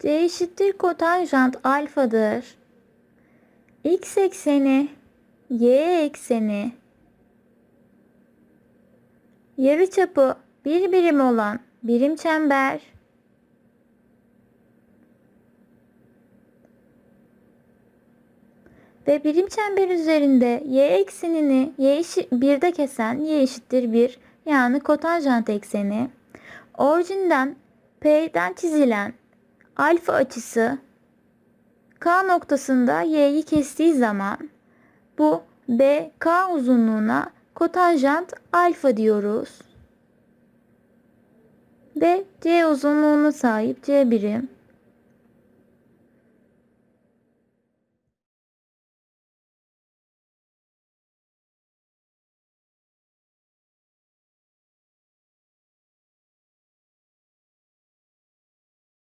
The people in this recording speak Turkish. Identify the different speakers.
Speaker 1: C eşittir kotanjant alfadır. X ekseni, Y ekseni, yarıçapı bir birim olan birim çember, ve birim çember üzerinde y eksenini y eşit 1'de kesen y eşittir 1 yani kotanjant ekseni. Orijinden P'den çizilen alfa açısı K noktasında y'yi kestiği zaman bu BK uzunluğuna kotanjant alfa diyoruz. Ve C uzunluğuna sahip C birim